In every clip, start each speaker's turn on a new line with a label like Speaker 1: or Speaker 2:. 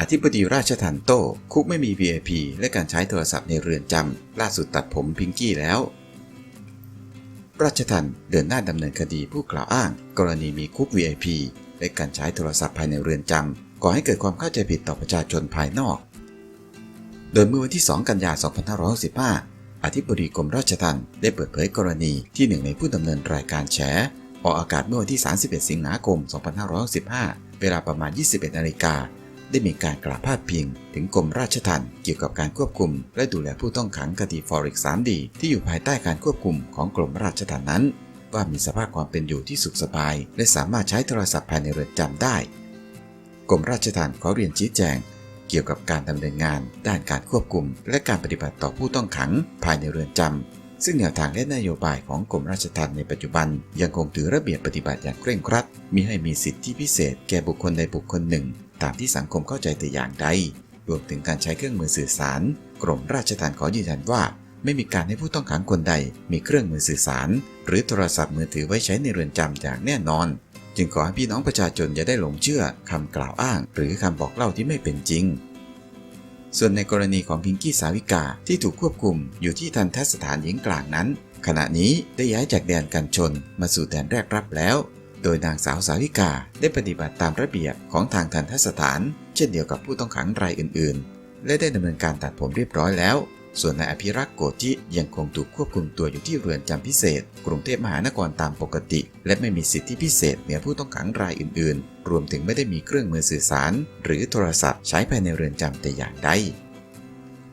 Speaker 1: อธิบดีราชทันโต้คุกไม่มี VIP และการใช้โทรศัพท์ในเรือนจำ ล่าสุดตัดผมพิงกี้แล้ว ราชทันเดินหน้าดำเนินคดีผู้กล่าวอ้าง กรณีมีคุก VIP และการใช้โทรศัพท์ภายในเรือนจำก่อให้เกิดความเข้าใจผิดต่อประชาชนภายนอก โดยเมื่อวันที่ 2 กันยายน2565 อธิบดีกรมราชทัณฑ์ได้เปิดเผยกรณีที่หนึ่งในผู้ดำเนินรายการแฉออกอากาศเมื่อวันที่ 31 สิงหาคม 2565 เวลาประมาณ 21นาฬิกา ได้มีการกล่าวพาดพิง ถึงกรมราชทัณฑ์เกี่ยวกับการควบคุม และดูแลผู้ต้องขังคดีฟอริก 3D ที่อยู่ภายใต้การควบคุมของกรมราชทัณฑ์นั้น ว่ามีสภาพความเป็นอยู่ที่สุขสบาย และสามารถใช้โทรศัพท์ภายในเรือนจำได้ กรมราชทัณฑ์ขอเรียนชี้แจง เกี่ยวกับการดำเนินงาน ด้านการควบคุม และการปฏิบัติต่อผู้ต้องขัง ภายในเรือนจำซึ่งแนวทางและนโยบายของกรมราชทัณฑ์ในปัจจุบัน ยังคงถือระเบียบปฏิบัติอย่างเคร่งครัดมิให้มีสิทธิพิเศษ แก่บุคคลใดบุคคลหนึ่ง ตามที่สังคมเข้าใจแต่อย่างใด รวมถึงการใช้เครื่องมือสื่อสาร กรมราชทัณฑ์ขอยืนยันว่า ไม่มีการให้ผู้ต้องขังคนใด มีเครื่องมือสื่อสาร หรือโทรศัพท์มือถือไว้ใช้ในเรือนจำอย่างแน่นอน จึงขอให้พี่น้องประชาชนอย่าได้หลงเชื่อคำกล่าวอ้าง หรือคำบอกเล่าที่ไม่เป็นจริงส่วนในกรณีของพิงกี้สาวิกาที่ถูกควบคุมอยู่ที่ทันทสถานหญิงกลางนั้น ขณะนี้ได้ย้ายจากแดนกันชนมาสู่แดนแรกรับแล้ว โดยนางสาวสาวิกาได้ปฏิบัติตามระเบียบของทางทันทสถาน เช่นเดียวกับผู้ต้องขังรายอื่น ๆ และได้ดำเนินการตัดผมเรียบร้อยแล้ว ส่วนนายอภิรักษ์โกจิยังคงถูกควบคุมตัวอยู่ที่เรือนจำพิเศษ กรุงเทพมหานครตามปกติ และไม่มีสิทธิพิเศษเหนือผู้ต้องขังรายอื่น ๆ รวมถึงไม่ได้มีเครื่องมือสื่อสาร หรือโทรศัพท์ใช้ภายในเรือนจำแต่อย่างใด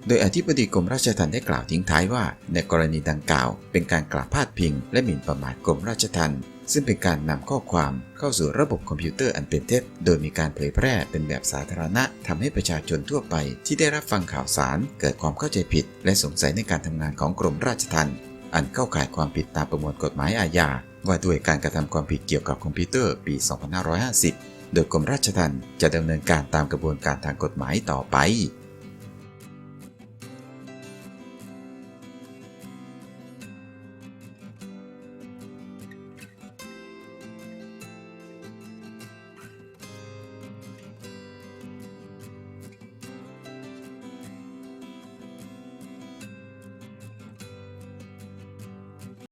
Speaker 1: โดยอธิบดีกรมราชทัณฑ์ได้กล่าวทิ้งท้ายว่า ในกรณีดังกล่าว เป็นการกล่าวพาดพิง และหมิ่นประมาทกรมราชทัณฑ์ซึ่งเป็นการนำข้อความเข้าสู่ระบบคอมพิวเตอร์อันเป็นเท็จ โดยมีการเผยแพร่เป็นแบบสาธารณะทำให้ประชาชนทั่วไป ที่ได้รับฟังข่าวสาร เกิดความเข้าใจผิด และสงสัยในการทำงานของกรมราชทัณฑ์อันเข้าข่ายความผิดตามประมวลกฎหมายอาญา ว่าด้วยการกระทำความผิดเกี่ยวกับคอมพิวเตอร์ปี 2550 โดยกรมราชทัณฑ์จะดำเนินการตามกระบวนการทางกฎหมายต่อไป